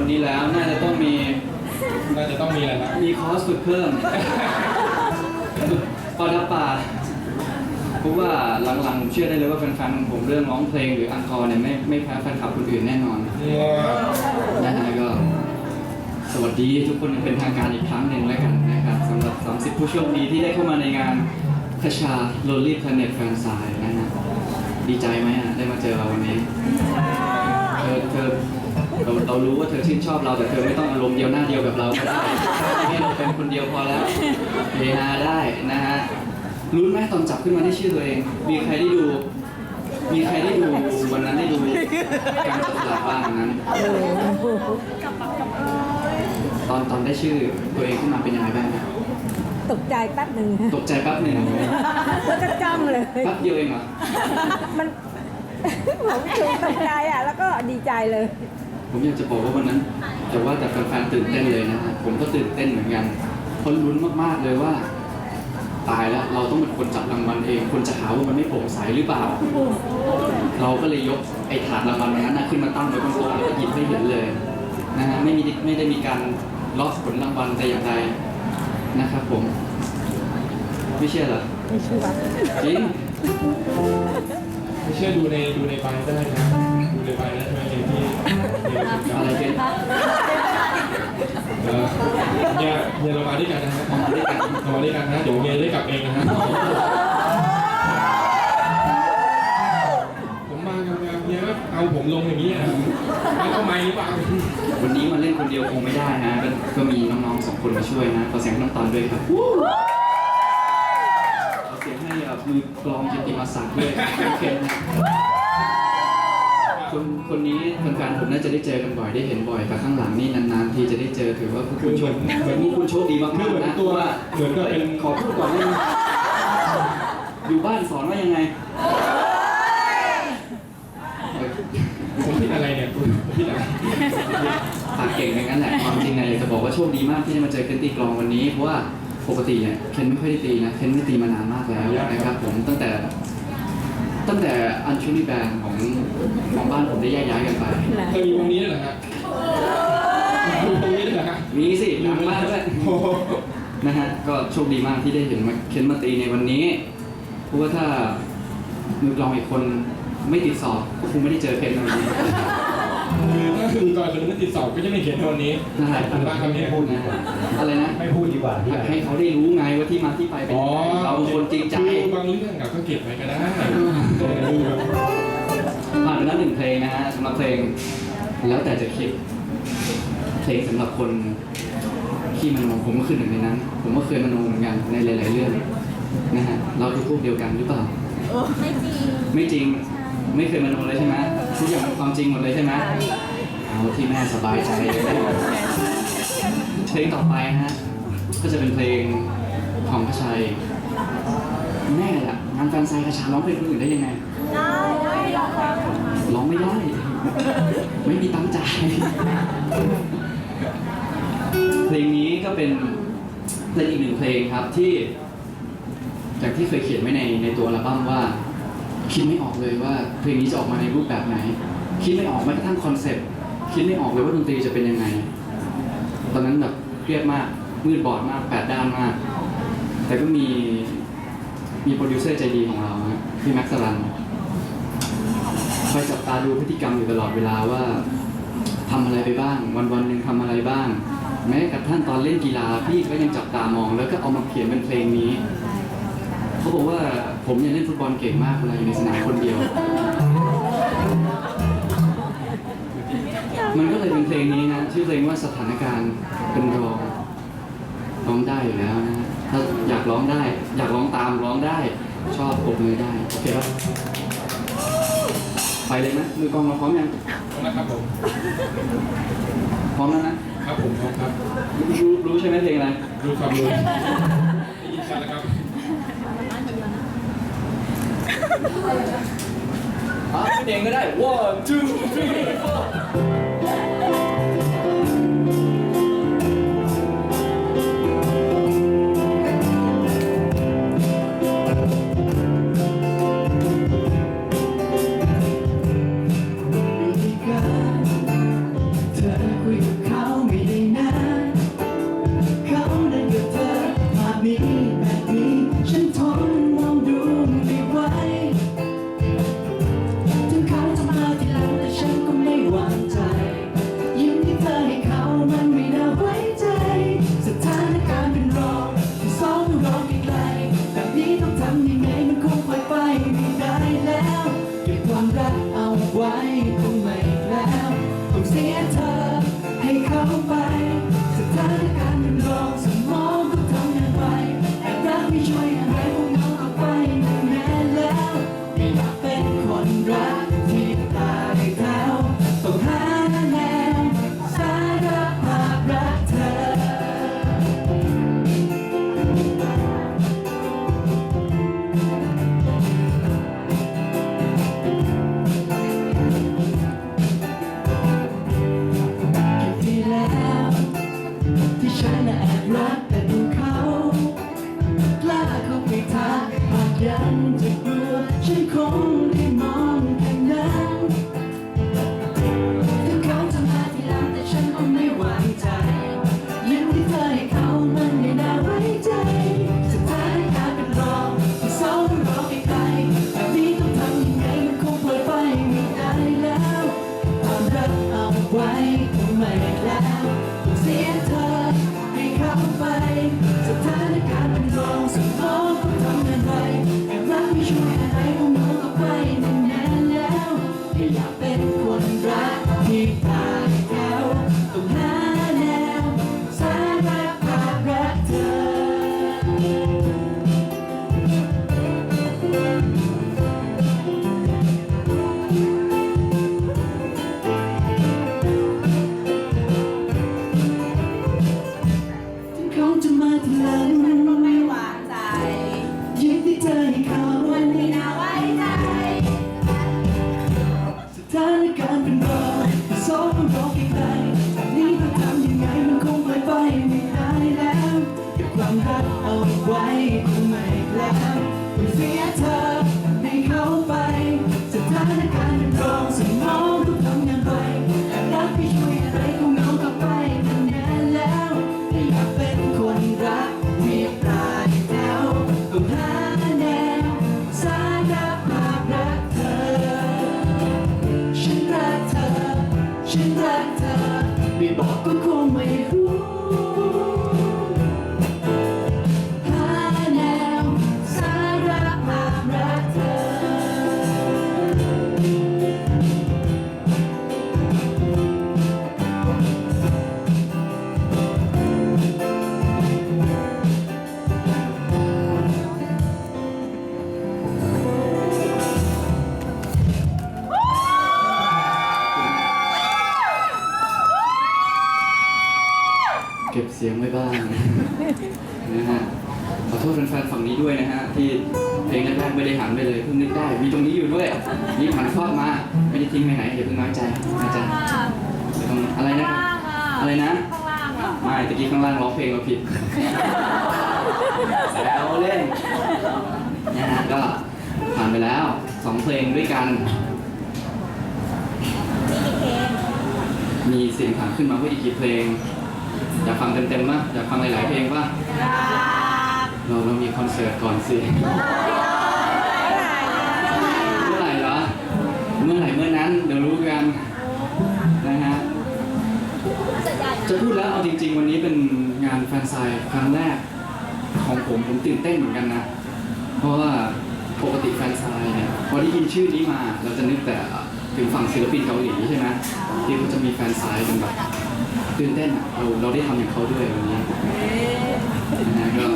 คนนี้แล้ว น่าจะต้องมีน่าจะต้องมีแหละครับมีคอร์สฝึกเพิ่มปาดาป่าเพราะว่าหลังๆเชื่อได้เลยว่าแฟนๆของผมเรื่องร้องเพลงหรืออังคอร์เนี่ยไม่ไม่แพ้แฟนคลับคนอื่นแน่นอนนะฮะก็ สวัสดีทุกคนเป็นทางการอีกครั้งหนึ่งแล้วกันนะครับสำหรับ 30 ผู้โชคดีที่ได้เข้ามาในงานคชา Lonely Planet Fan s i นะฮะดีใจไหมอะได้มาเจอเราวันนี้เธอเธอ เราเรารู้ว่าเธอชื่นชอบเราแต่เธอไม่ต้องอารมณ์เดียวหน้าเดียวกับเราก็ได้ให้เราเป็นคนเดียวพอแล้วเฮฮาได้นะฮะรู้ไหมตอนจับขึ้นมาที่ชื่อตัวเอง มีใครได้ดู มีใครได้ดูวันนั้นได้ดูการจับสลากบ้างวันนั้นตอนตอนได้ชื่อตัวเองขึ้นมาเป็นยังไงบ้างครับตกใจแป๊บหนึ่งตกใจแป๊บหนึ่งแล้วก็จ้องเลยแป๊บเดียวเองเหรอมันผมถูกตกใจอะ แล้วก็ดีใจเลย ผมอยากจะบอกว่าวันนั้นแต่ว่าแต่แฟนๆตื่นเต้นเลยนะฮะผมก็ตื่นเต้นเหมือนกันคนลุ้นมากๆเลยว่า ตายแล้วเราต้องเป็นคนจับรางวัลเองคนจะหาว่ามันไม่โปร่งใสหรือเปล่า เราก็เลยยกไอ้ถาดรางวัลนั้นนะขึ้นมาตั้งไว้บนโต๊ะแล้วก็หยิบให้เห็นเลยนะฮะไม่มีไม่ได้มีการล็อกผลรางวัลแต่อย่างใดนะครับผม ไม่เชื่อเหรอไม่เชื่อจริงไม่เชื่อดูในดูในใบได้นะดูในใบได้ใช่ไหมเองที่เดี๋ยวอะไรเป็นเออเฮียเฮียเรามาด้วยกันนะฮะมาด้วยกันเรามาด้วยกันนะเดี๋ยวเฮียได้กลับเองนะฮะผมมากับเฮียก็เอาผมลงอย่างนี้อะไม่ต้องไม้หรือเปล่าวันนี้มาเล่นคนเดียวคงไม่ได้นะก็ก็มีน้องๆสองคนมาช่วยนะขอเสียงให้น้องตอนด้วยครับขอเสียงให้เอ่อมือกลองจิตติมาศักดิ์ด้วยโอเคนะ คนคนนี้แฟนๆผมน่าจะได้เจอกันบ่อยได้เห็นบ่อยแต่ข้างหลังนี่นานๆทีจะได้เจอถือว่าพวกคุณโชคเหมือนพวกคุณโชคดีมากคือเหมืๆอนนะตัวว่าเหมือนกับเป็น ขอพูดก่อนได้ไหมอยู่บ้านสอนว่ายังไงผมผิดอะไรเนี่ยคุณผมผิดอะไรปากเก่งอย่างนั้นแหละความจริงเนี่ยอยากจะบอกว่าโชคดีมากที่ได้มาเจอเคนตีกลองวันนี้เพราะว่าปกติเนี่ยเคนไม่ค่อยได้ตีนะเคนไม่ตีมานานมากแล้วนะครับผมตั้งแต่ ตั้งแต่อันชูนิแบนของของบ้านผมได้แยกย้ายกันไป เคยมีวงนี้ด้วยเหรอฮะมีวงนี้ด้วยเหรอฮะมีสิหลังบ้านด้วยโอ้โหนะฮะ ก็โชคดีมากที่ได้เห็นมาเคนมาตีในวันนี้ เพราะว่าถ้ามือกลองอีกคนไม่ติดสอบก็คงไม่ได้เจอเคนในวันนี้ คือถ้าคือก่อนคนนึงติดสอบก็จะไม่เขียนในวันนี้นั่นแหละคุณบ้าคำนี้พูดนะอะไรนะไม่พูดดีกว่าที่ให้เขาได้รู้ไงว่าที่มาที่ไปเป็นอ๋อยังไงเราเป็นคนจริงใจ คือบางเรื่องอะก็เก็บไว้ก็ได้เออดูแบบผ่านไปแล้วหนึ่งเพลงนะฮะสำหรับเพลงแล้วแต่จะคิด เพลงสำหรับคนที่มโนผมก็คือหนึ่งในนั้น ผมก็เคยมโนเหมือนกันในหลาย ๆ เรื่องนะฮะเราคือพวกเดียวกันหรือเปล่า ไม่จริงไม่จริง ไม่เคยมโนเลยใช่ไหมทุกอย่างเป็นความจริงหมดเลยใช่ไหมเอาที่แม่สบายใจเลยเพลงต่อไปฮะก็จะเป็นเพลงของพระชัยแม่ล่ะงานแฟนไซน์กระชาร้องเพลงคนอื่นได้ยังไงได้ได้ลองฟังร้องไม่ได้ ไม่มีตังค์จ่ายเพลงนี้ก็เป็นเพลงอีกหนึ่งเพลงครับที่จากที่เคยเขียนไว้ในในตัวอัลบั้มว่า คิดไม่ออกเลยว่าเพลงนี้จะออกมาในรูปแบบไหน คิดไม่ออกแม้กระทั่งคอนเซ็ปต์คิดไม่ออกเลยว่าดนตรีจะเป็นยังไง ตอนนั้นแบบเครียดมากมืดบอดมากแปดด้านมาก แต่ก็มีมีโปรดิวเซอร์ใจดีของเราฮะพี่แม็กซ์สลันคอยจับตาดูพฤติกรรมอยู่ตลอดเวลาว่าทำอะไรไปบ้าง วันวันหนึ่งทำอะไรบ้าง แม้กระทั่งตอนเล่นกีฬาพี่ก็ยังจับตามอง แล้วก็เอามาเขียนเป็นเพลงนี้ เขาบอกว่าผมยังเล่นฟุตบอลเก่งมากเวลาอยู่ในสนามคนเดียว มันก็เลยเป็นเพลงนี้นะ ชื่อเพลงว่าสถานการณ์เป็นรองร้องได้อยู่แล้วนะฮะถ้าอยากร้องได้ อยากร้องตามร้องได้ ชอบปรบมือได้ โอเคครับ ไปเลยนะมือกองเราพร้อมยังนะครับผม พร้อมแล้วนะครับผมครับ รู้รู้ใช่ไหมเพลงอะไร ดูความรู้ได้ยินชัดแล้วครับ อ่ะเป็นเองก็ได้ one two three four ขอโทษแฟนๆฝั่งนี้ด้วยนะฮะที่เพลงแรกๆไม่ได้หันไปเลยเพิ่งนึกได้ มีตรงนี้อยู่ด้วยนี่หันครอบมาไม่ได้ทิ้งไปไหนอย่าเพิ่งน้อยใจน้อยใจไม่ต้องอะไรนะ อะไรนะข้างล่างอะไม่ตะกี้ข้างล่างร้องเพลงเราผิดแซวเล่นนะฮะก็ผ่านไปแล้วสองเพลงด้วยกัน มีเสียงถามขึ้นมาว่าอีกกี่เพลงอยากฟังเต็มๆป่ะอยากฟังหลายๆเพลงป่ะ เราเรามีคอนเสิร์ตก่อนสิเมื่อไหร่เหรอ เมื่อไหร่เมื่อนั้นเดี๋ยวรู้กันนะฮะ จะพูดแล้วเอาจริง ๆ วันนี้เป็นงานแฟนไซน์ครั้งแรก ของผมผมตื่นเต้นเหมือนกันนะ เพราะว่าปกติแฟนไซน์เนี่ยพอได้ยินชื่อนี้มาเราจะนึกแต่ถึงฝั่งศิลปินเกาหลีใช่ไหมที่เขาจะมีแฟนไซน์กันแบบตื่นเต้นอะเราเราได้ทำอย่างเขาด้วยวันนี้ นะฮะก็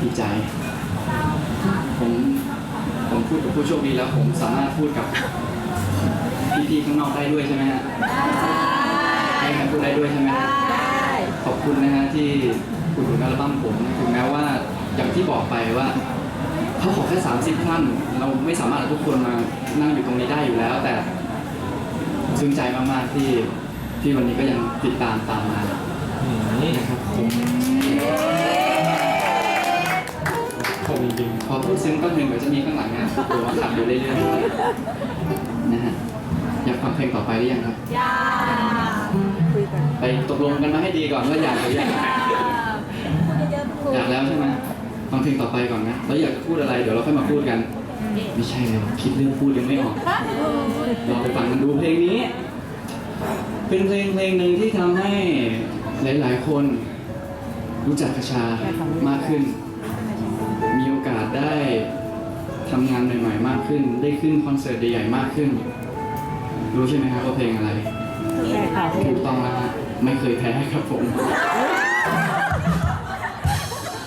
ดีใจ ผมผมพูดกับผู้โชคดีแล้ว ผมสามารถพูดกับพี่ๆข้างนอกได้ด้วยใช่ไหมฮะให้กันพูดได้ด้วยใช่ไหมฮะได้ขอบคุณนะฮะที่อุดหนุนอัลบั้มผมถึงแม้ว่าอย่างที่บอกไปว่าเขาขอแค่ 30 ท่าน เราไม่สามารถเอาทุกคนมานั่งอยู่ตรงนี้ได้อยู่แล้ว แต่ซึ้งใจมาก ๆ ที่ที่วันนี้ก็ยังติดตามตามมาอืม นะครับผมผมจริงขอพูดซึ้งแป๊บนึงเดี๋ยวจะมีข้างหลังนะตัวขับอยู่เรื่อยๆนะฮะอยากฟังฟังเพลงต่อไปหรือยังครับยาคุยกันไปตกลงกันมาให้ดีก่อนว่าอยากหรือยังอยากแล้วใช่ไหมฟังเพลงต่อไปก่อนนะแล้วอยากจะพูดอะไรเดี๋ยวเราค่อยมาพูดกัน ไม่ใช่เลยคิดเรื่องพูดยังไม่ออกเราไปฟังกันดูเพลงนี้ เป็นเพลงเพลงหนึ่งที่ทำให้ หลาย ๆ คนรู้จักกระชามากขึ้น มีโอกาสได้ทำงานใหม่ ๆ มากขึ้น ได้ขึ้นคอนเสิร์ตใหญ่ ๆ มากขึ้น รู้ใช่ไหมครับว่าเพลงอะไรแม่เขาถูกต้องแล้วฮะไม่เคยแพ้ครับผม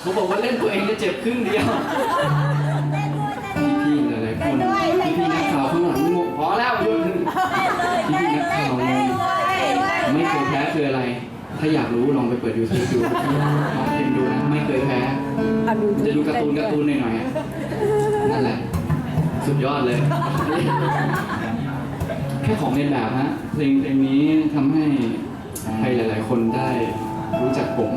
เขาบอกว่าเล่นตัวเองจะเจ็บครึ่งเดียว พี่ๆหลายๆคนพี่ๆนักข่าวข้างหลังงงพอแล้วหยุดพี่ๆนักข่าวงงไม่เคยแพ้คืออะไร ถ้าอยากรู้ลองไปเปิดยูทูบดูลองพิมพ์ดูนะ ไม่เคยแพ้เอาดูจะดูการ์ตูนการ์ตูนหน่อยๆอะนั่นแหละ สุดยอดเลย แค่ของเรียนแบบฮะ เพลงเพลงนี้ทำให้ใครหลาย ๆ คนได้รู้จักผม